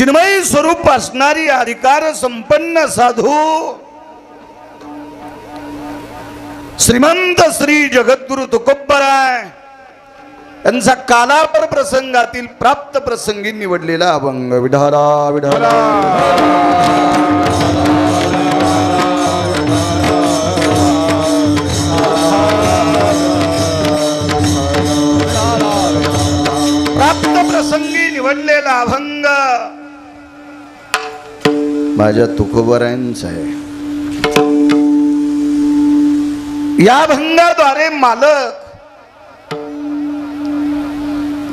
चिन्मयी स्वरूप असणारी अधिकार संपन्न साधू. श्रीमंत श्री जगद्गुरु तुकोबराय यांचा कालापर प्रसंगातील प्राप्त प्रसंगी निवडलेला अभंग. विढारा विढारा. राजा तुकोबरायांचा आहे. या भंगाद्वारे मालक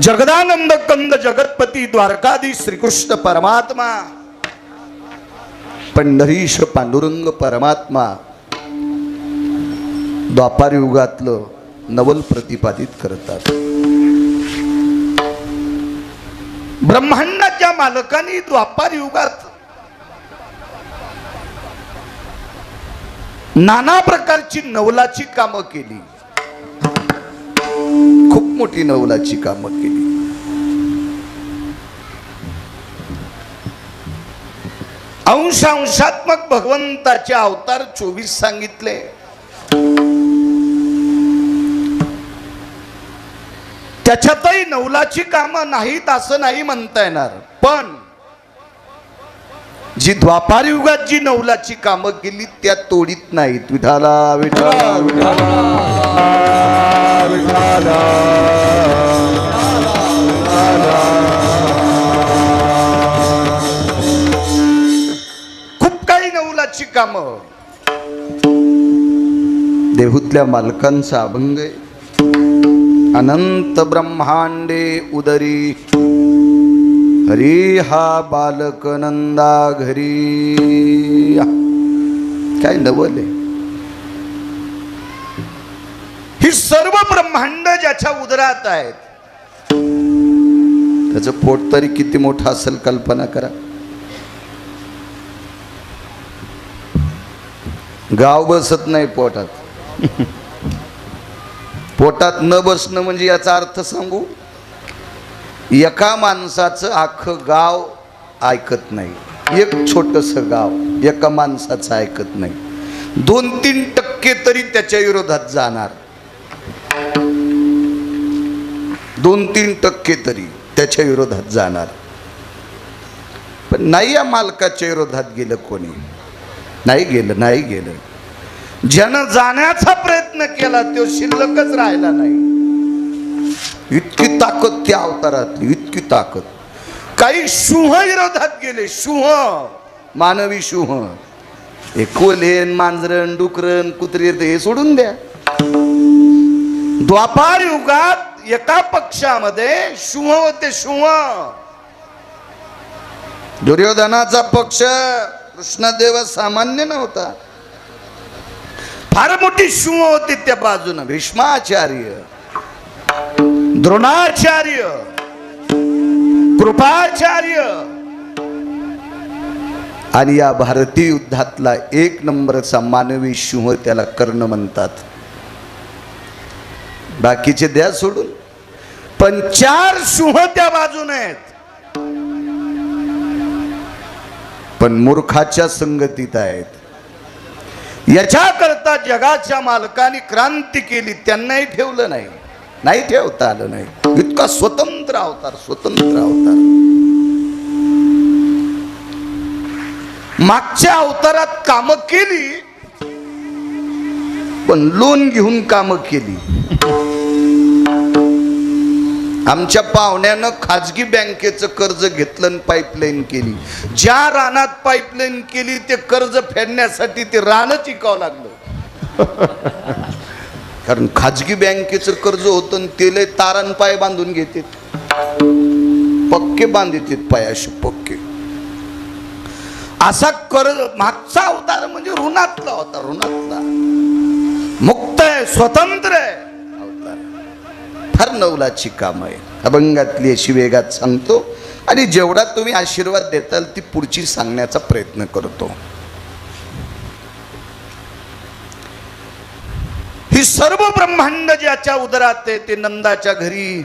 जगदानंद कंद जगतपती द्वारकाधीश श्रीकृष्ण परमात्मा पंढरीश पांडुरंग परमात्मा द्वापार युगातलं नवल प्रतिपादित करतात. ब्रह्मांडाच्या मालकांनी द्वापार युगात नाना प्रकारची नवलाची कामं केली. खूप मोठी नवलाची कामं केली. अंशांशात्मक भगवंताचे अवतार चोवीस सांगितले. त्याच्यातही नवलाची कामं नाहीत असं नाही म्हणता येणार पण जी द्वापार युगात जी नवलाची कामं केली त्या तोडीत नाहीत. विठाला विठाला विठाला खूप काही नवलाची कामं. देहूतल्या मालकांचा अभंग अनंत ब्रह्मांडे उदरी. हरी हा बालक नंदा घरी. काय नवल आहे? ही सर्व ब्रह्मांड ज्याच्या उदरात आहेत. त्याचं पोट तरी किती मोठं असेल कल्पना करा. गाव बसत नाही पोटात. पोटात न बसणं म्हणजे याचा अर्थ सांगू? एका माणसाचं अख्खं गाव ऐकत नाही. एक छोटस गाव एका माणसाचं ऐकत नाही. दोन तीन टक्के तरी त्याच्या विरोधात जाणार. दोन तीन टक्के तरी त्याच्या विरोधात जाणार. पण नाही या मालकाच्या विरोधात गेलं कोणी. नाही गेलं नाही गेलं. ज्यानं जाण्याचा प्रयत्न केला तो शिल्लकच राहिला नाही. इतकी ताकद त्या अवतारातली इतकी ताकद. काही सिंह विरोधात गेले शुह मानवी शुह हे कोल्हेन मांजरण डुकरण कुत्रे हे सोडून द्या. द्वापार युगात एका पक्षामध्ये शुह होते शुह दुर्योधनाचा पक्ष कृष्णदेव सामान्य नव्हता. फार मोठी सिंह होती त्या बाजूनं भीष्माचार्य. द्रोणाचार्य कृपाचार्य. आणि या भारतीय युद्धातला एक नंबरचा मानवी सिंह त्याला कर्ण म्हणतात. बाकीचे द्या सोडून. पण चार सिंह त्या बाजून आहेत. पण मूर्खाच्या संगतीत आहेत. याच्याकरता जगाच्या मालकाने क्रांती केली त्यांनाही ठेवलं नाही. नाही ठेवता आलं नाही. इतका स्वतंत्र अवतार स्वतंत्र अवतार. मागच्या अवतारात कामं केली पण लोन घेऊन काम केली. आमच्या पाहुण्यानं खाजगी बँकेचं कर्ज घेतलं पाईपलाईन केली. ज्या रानात पाईपलाईन केली ते कर्ज फेडण्यासाठी ते रानच इकावं लागलं. कारण खाजगी बँकेचं कर्ज होतं आणि तेले तारण पाय बांधून घेते. पक्के बांधित पायाशी पक्के. असा कर्ज मागचा अवतार म्हणजे ऋणातला होता ऋणातला. मुक्त आहे स्वतंत्र आहे अवतार. फार नवलाची काम आहे अभंगातली अशी वेगात सांगतो. आणि जेवढा तुम्ही आशीर्वाद देताल ती पुढची सांगण्याचा प्रयत्न करतो. ही सर्व ब्रह्मांड ज्याच्या उदरात आहे ते नंदाच्या घरी.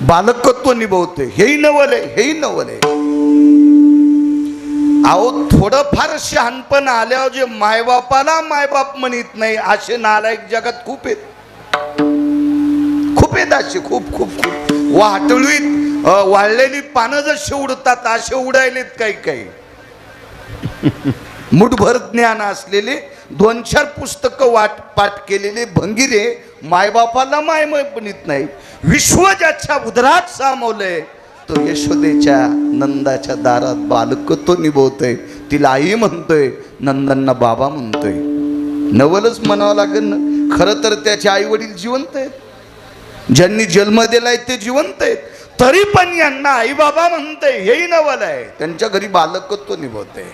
बालकत्व निभवते. हेही नवल आहे हेही नवल आहे. अहो थोडंफार शहाणपण आल्यावर जे मायबापाला मायबाप म्हणत नाही असे नालायक जगात खूप आहेत. खूप आहेत असे खूप खूप खूप. वाटळीत वाळलेली पानं जसे उडतात असे उडायलेत काही काही. मुठभर ज्ञान असलेले दोन चार पुस्तकं वाट पाठ केलेले भंगिरे मायबापाला मायमय म्हणत नाही. विश्व ज्याच्या उदरात सामावलंय तो यशोदेच्या नंदाच्या दारात बालक तो निभवतोय. तिला आई म्हणतोय नंदांना बाबा म्हणतोय. नवलच म्हणावं लागेल ना खरं तर त्याचे आई वडील जिवंत आहेत. ज्यांनी जन्म दिलाय ते जिवंत आहेत. तरी पण यांना आई बाबा म्हणतंय हेही नवल आहे. त्यांच्या घरी बालकत्व निभवतंय.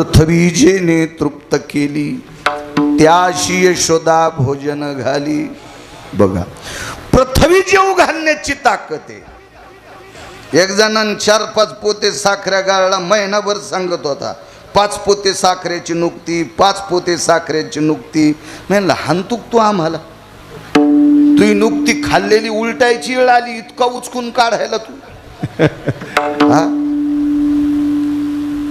पृथ्वी जेने तृप्त केली. त्याशी यशोदा भोजन घाली. बघा पृथ्वी जेव घालण्याची ताकद आहे. एक जणांनी चार पाच पोते साखऱ्या गाळला महिनाभर सांगत होता पाच पोते साखरेची नुकती पाच पोते साखरेची नुकती. म्हणलं हानतूक तू आम्हाला. तुही नुकती खाल्लेली उलटायची वेळ आली इतका उचकून काढायला तू. हा?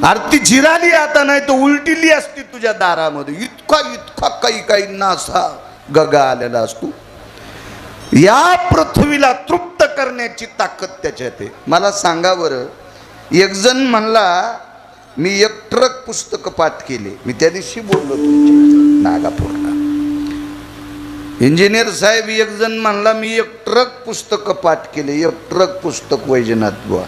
आरती जिराली आता नाही तर उलटिली असती तुझ्या दारामध्ये. इतका इतका काही काहींना असा गगा आलेला असतो. या पृथ्वीला तृप्त करण्याची ताकद त्याच्यात आहे. मला सांगा बरं एक जण म्हणला मी एक ट्रक पुस्तक पाठ केले. मी त्या दिवशी बोललो तुमच्या नागापूरला. इंजिनियर साहेब एक जण म्हणला मी एक ट्रक पुस्तक पाठ केले एक ट्रक पुस्तक वैजनाथ बुवा.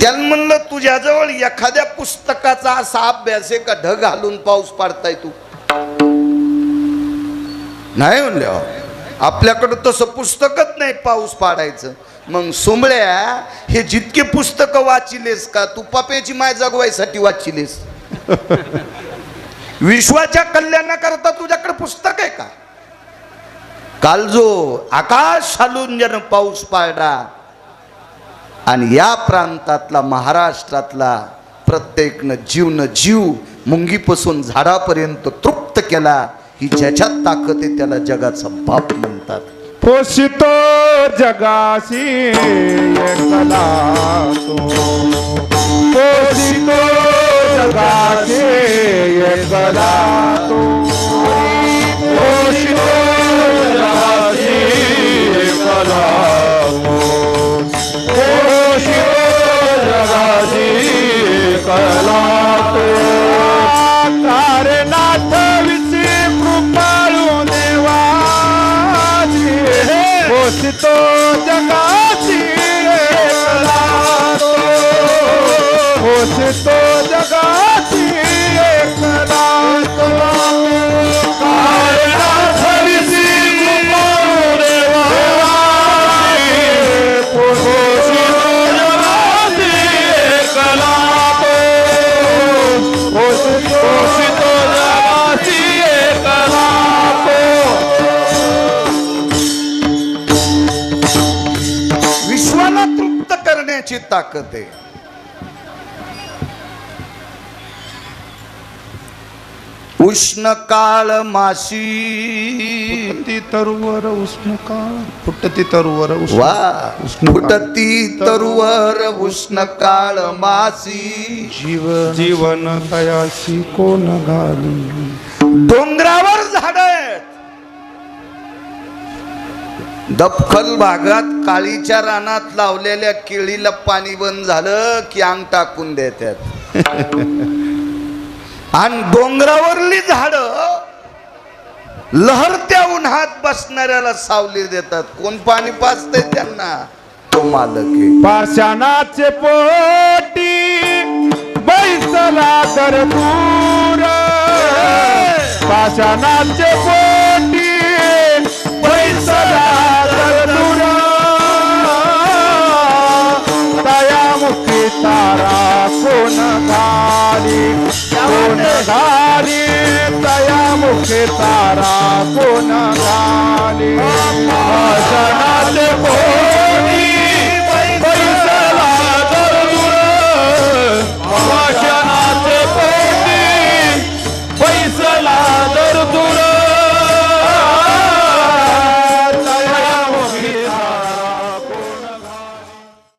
त्यानं म्हणलं तुझ्याजवळ एखाद्या पुस्तकाचा असा अभ्यास आहे का? ढग घालून पाऊस पाडताय तू. नाही म्हणले आपल्याकडं तसं पुस्तकच नाही पाऊस पाडायचं. मग सोमळ्या हे जितके पुस्तक वाचिलेस का? तू पाप्याची माय जगवायसाठी वाचिलेस. विश्वाच्या कल्याणाकरता तुझ्याकडे पुस्तक आहे का? काल जो आकाश हालून ज्यानं पाऊस पाडा आणि या प्रांतातला महाराष्ट्रातला प्रत्येकनं जीवनं जीव मुंगीपासून झाडापर्यंत तृप्त केला ही ज्याच्यात ताकद आहे त्याला जगाचा बाप म्हणतात. पोषितो जगाशी. करण्याची ताकद आहे. उष्ण काळ माशी. तरुवर उष्ण काळ. फुटती तरुवर उष्ण वा. फुटती तरुवर उष्ण काळ मासी जीवन जीवन तयाशी कोण घाली? डोंगरावर झाड आहेत दपखल भागात काळीच्या रानात लावलेल्या केळीला पाणी बंद झालं की अंग टाकून देतात. आणि डोंगरावरली झाड लहरत्या उन्हात बसणाऱ्याला सावली देतात. कोण पाणी पाजतंय त्यांना? तो मालक पाषाणाचे पोटी बैसला तर दूर. पाषाणाचे पोटी तारा कोण घाली कोण घाली तयामुखी तारा कोण घाली भजनात कोण